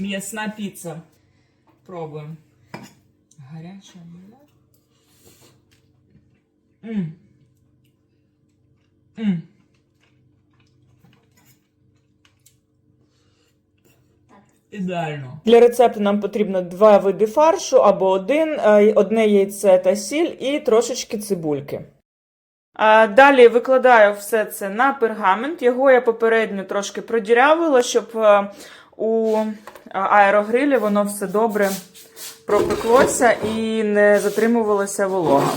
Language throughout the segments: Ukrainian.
М'ясна піца. Пробуємо. Гаряча була. М. М. Ідеально. Для рецепту нам потрібно два види фаршу або один, е, одне яйце та сіль і трошечки цибульки. Далі викладаю все це на пергамент. Його я попередньо трошки продірявила, щоб е, у аерогрилі воно все добре пропеклося і не затримувалася волога.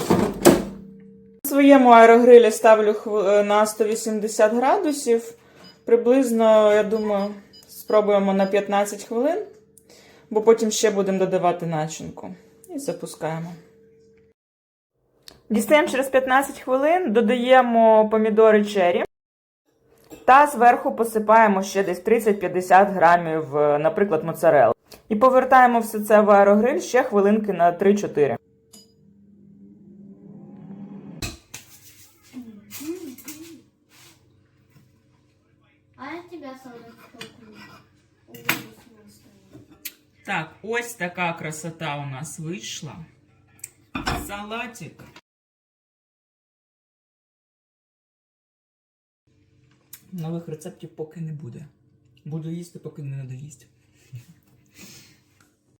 На своєму аерогрилі ставлю е, на 180 градусів. Приблизно, я думаю, спробуємо на 15 хвилин, бо потім ще будемо додавати начинку. І запускаємо. Дістаємо через 15 хвилин, додаємо помідори чері та зверху посипаємо ще десь 30-50 грамів, е, наприклад, моцарелли. І повертаємо все це в аерогриль ще хвилинки на 3-4. А я тебя салат куплю. Так, ось така красота у нас вийшла. Салатик. Нових рецептів поки не буде. Буду їсти, поки не надоїсть.